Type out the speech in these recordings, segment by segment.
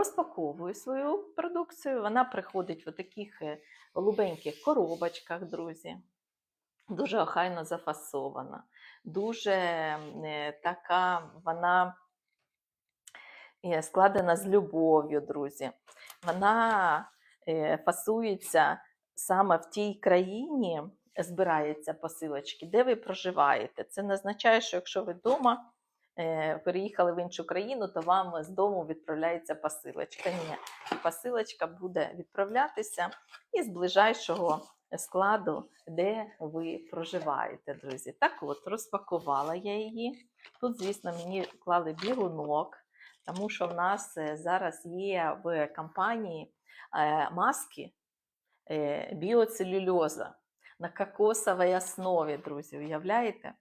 розпаковую свою продукцію. Вона приходить в таких е, голубеньких коробочках, друзі. Дуже охайно зафасована, дуже е, така вона е, складена з любов'ю, друзі. Вона фасується саме в тій країні, збирається посилочки, де ви проживаєте. Це не означає, що якщо ви вдома переїхали в іншу країну, то вам з дому відправляється посилочка. Ні, посилочка буде відправлятися із ближайшого складу, де ви проживаєте, друзі. Так от, розпакувала я її. Тут, звісно, мені клали бігунок, тому що в нас е, зараз є в компанії е, маски е, біоцелюльоза на кокосовій основі, друзі. Уявляєте?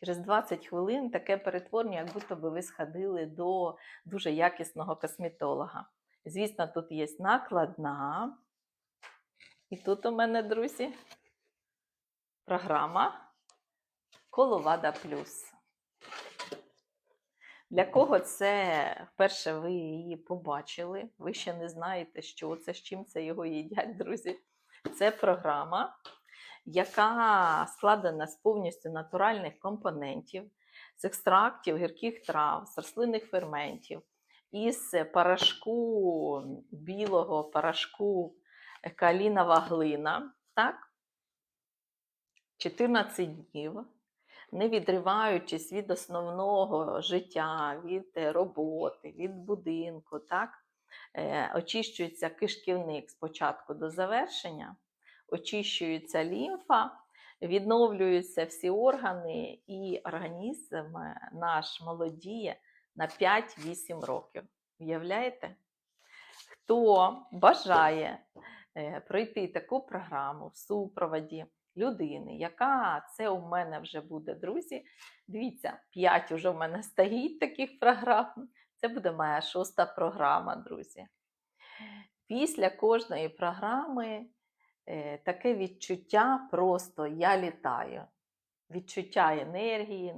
Через 20 хвилин таке перетворення, як будто би ви сходили до дуже якісного косметолога. Звісно, тут є накладна. І тут у мене, друзі, програма Коловада Плюс. Для кого це вперше ви її побачили? Ви ще не знаєте, що це, з чим це його їдять, друзі. Це програма, яка складена з повністю натуральних компонентів, з екстрактів гірких трав, з рослинних ферментів, із порошку білого порошку калінова глина. Так? 14 днів не відриваючись від основного життя, від е, роботи, від будинку, так? Е, очищується кишківник спочатку до завершення, очищується лімфа, відновлюються всі органи, і організм е, наш молодіє на 5-8 років. Уявляєте? Хто бажає е, пройти таку програму в супроводі людини, яка це у мене вже буде, друзі. Дивіться, 5 вже в мене стоїть таких програм. Це буде моя шоста програма, друзі. Після кожної програми таке відчуття просто я літаю. Відчуття енергії,